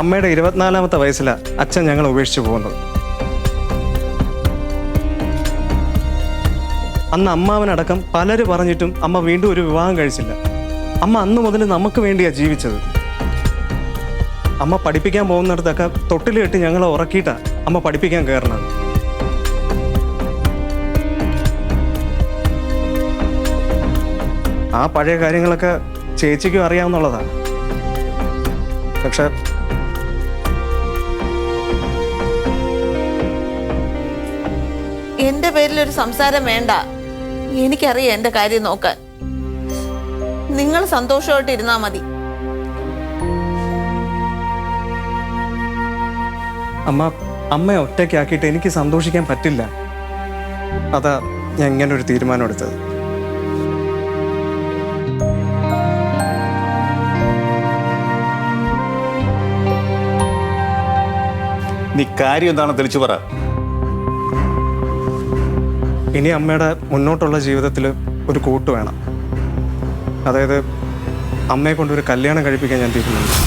അമ്മയുടെ ഇരുപത്തിനാലാമത്തെ വയസ്സിലാണ് അച്ഛൻ ഞങ്ങൾ ഉപേക്ഷിച്ചു പോകുന്നത്. അന്ന് അമ്മാവനടക്കം പലര് പറഞ്ഞിട്ടും അമ്മ വീണ്ടും ഒരു വിവാഹം കഴിച്ചില്ല. അമ്മ അന്ന് മുതൽ നമുക്ക് വേണ്ടിയാണ് ജീവിച്ചത്. അമ്മ പഠിപ്പിക്കാൻ പോകുന്നിടത്തൊക്കെ തൊട്ടിൽ കെട്ടി ഞങ്ങളെ ഉറക്കിയിട്ടാണ് അമ്മ പഠിപ്പിക്കാൻ കയറണത് ആ പഴയ കാര്യങ്ങളൊക്കെ ചേച്ചിക്കും അറിയാവുന്നുള്ളതാണ് പക്ഷെ എന്റെ പേരിൽ ഒരു സംസാരം വേണ്ട. എനിക്കറിയാം എന്റെ കാര്യം നോക്കാൻ. നിങ്ങൾ സന്തോഷമായിട്ട് ഇരുന്നാ മതി. അമ്മ അമ്മയെ ഒറ്റയ്ക്കാക്കിയിട്ട് എനിക്ക് സന്തോഷിക്കാൻ പറ്റില്ല. അതാ ഞാൻ ഇങ്ങനെ ഒരു തീരുമാനം എടുത്തത്. നീ കാര്യം എന്താണെന്ന് തെളിച്ചു പറ. ഇനി അമ്മയുടെ മുന്നോട്ടുള്ള ജീവിതത്തിൽ ഒരു കൂട്ട് വേണം. അതായത് അമ്മയെ കൊണ്ട് ഒരു കല്യാണം കഴിപ്പിക്കാൻ ഞാൻ തീരുമാനിച്ചു.